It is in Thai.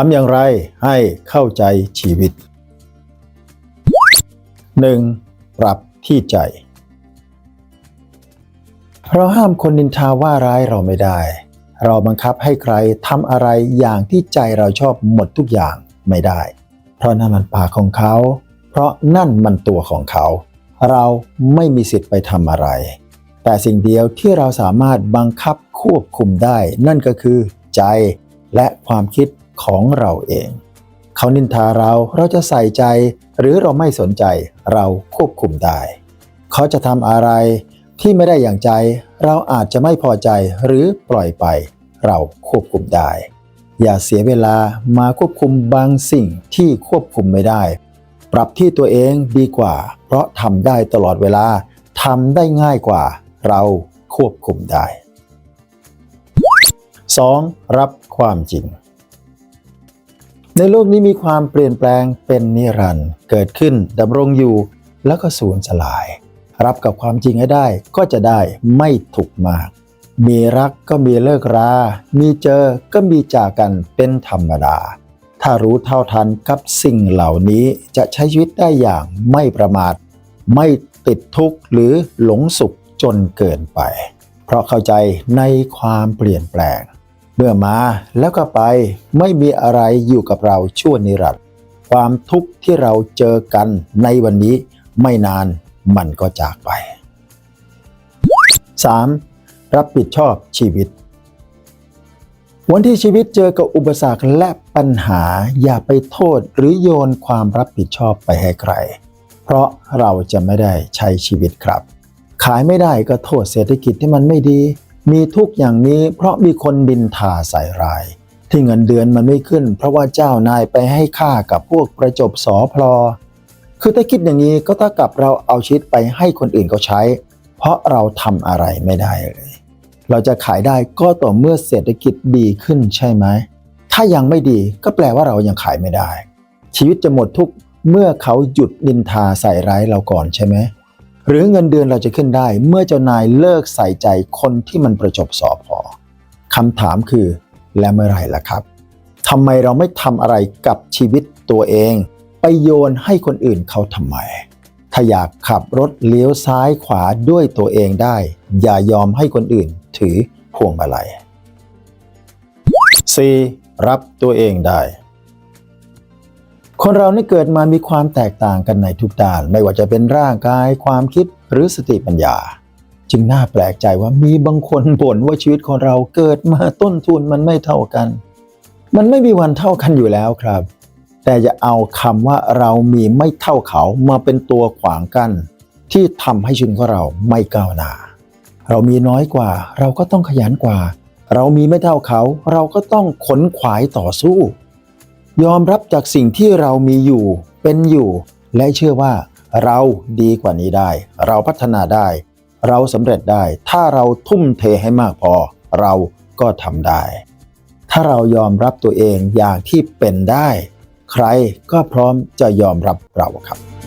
ทำอย่างไรให้เข้าใจชีวิต 1. ปรับที่ใจ เราห้ามคนนินทาว่าร้ายเราไม่ได้ เราบังคับให้ใครทำอะไรอย่างที่ใจเราชอบหมดทุกอย่างไม่ได้ เพราะนั่นมันปากของเขา เพราะนั่นมันตัวของเขา เราไม่มีสิทธิ์ไปทำอะไร แต่สิ่งเดียวที่เราสามารถบังคับควบคุมได้ นั่นก็คือใจและความคิด ของเราเอง เขานินทาเราเราจะใส่ใจ หรือเราไม่สนใจเราควบคุมได้ เขาจะทำอะไรที่ไม่ได้อย่างใจ เราอาจจะไม่พอใจหรือปล่อยไป เราควบคุมได้ อย่าเสียเวลามาควบคุมบางสิ่งที่ควบคุมไม่ได้ ปรับที่ตัวเองดีกว่า เพราะทำได้ตลอดเวลาทำได้ง่ายกว่า เราควบคุมได้ 2. รับความจริง ในโลกนี้มีความเปลี่ยนแปลงเป็นนิรันดร์เกิดขึ้นดำรงอยู่แล้วก็สูญสลาย รับกับความจริงให้ได้ก็จะได้ไม่ถูกมาก มีรักก็มีเลิกรา มีเจอก็มีจากกันเป็นธรรมดา ถ้ารู้เท่าทันกับสิ่งเหล่านี้จะใช้ชีวิตได้อย่างไม่ประมาท ไม่ติดทุกข์หรือหลงสุขจนเกินไป เพราะเข้าใจในความเปลี่ยนแปลง เมื่อมาแล้วก็ไปไม่มีอะไรอยู่กับเราชั่วนิรันดร์ความทุกข์ที่เราเจอกันในวันนี้ไม่นานมันก็จากไป 3. รับผิดชอบชีวิต วันที่ชีวิตเจอกับอุปสรรคและปัญหาอย่าไปโทษหรือโยนความรับผิดชอบไปให้ใคร เพราะเราจะไม่ได้ใช้ชีวิตครับ ขายไม่ได้ก็โทษเศรษฐกิจที่มันไม่ดี มีทุกอย่างนี้เพราะมีคนบินทาใส่ราย ที่เงินเดือนมันไม่ขึ้น เพราะว่าเจ้านายไปให้ค่ากับพวกประจบสอพลอ คือถ้าคิดอย่างนี้ก็เท่ากับเราเอาชีวิตไปให้คนอื่นเขาใช้ เพราะเราทำอะไรไม่ได้เลย เราจะขายได้ก็ต่อเมื่อเศรษฐกิจดีขึ้นใช่ไหม ถ้ายังไม่ดีก็แปลว่าเรายังขายไม่ได้ ชีวิตจะหมดทุกเมื่อเขาหยุดนินทาใส่ร้ายเราก่อนใช่ไหม หรือเงินเดือนเราจะขึ้นได้ เมื่อเจ้านายเลิกใส่ใจคนที่มันประจบสอพอคำถามคือ แล้วเมื่อไหร่ล่ะครับทำไมเราไม่ทำอะไรกับชีวิตตัวเอง ไปโยนให้คนอื่นเขาทำไม ถ้าอยากขับรถเลี้ยวซ้ายขวาด้วยตัวเองได้ อย่ายอมให้คนอื่นถือพวงมาลัย 4. รับตัวเองได้ คนเรานี่เกิดมามีความแตกต่างกันในทุกด้าน ไม่ว่าจะเป็นร่างกายความคิดหรือสติปัญญา จึงน่าแปลกใจว่ามีบางคนบ่นว่าชีวิตของเราเกิดมาต้นทุนมันไม่เท่ากัน มันไม่มีวันเท่ากันอยู่แล้วครับ แต่จะเอาคำว่าเรามีไม่เท่าเขามาเป็นตัวขวางกัน้นที่ทำให้ชีวิตของเราไม่ก้าวหน้า เรามีน้อยกว่า เราก็ต้องขยันกว่า เรามีไม่เท่าเขา เราก็ต้องขนขวายต่อสู้ ยอมรับจากสิ่งที่เรามีอยู่ เป็นอยู่ และเชื่อว่า เราดีกว่านี้ได้ เราพัฒนาได้ เราสำเร็จได้ ถ้าเราทุ่มเทให้มากพอ เราก็ทำได้ ถ้าเรายอมรับตัวเองอย่างที่เป็นได้ ใครก็พร้อมจะยอมรับเราครับ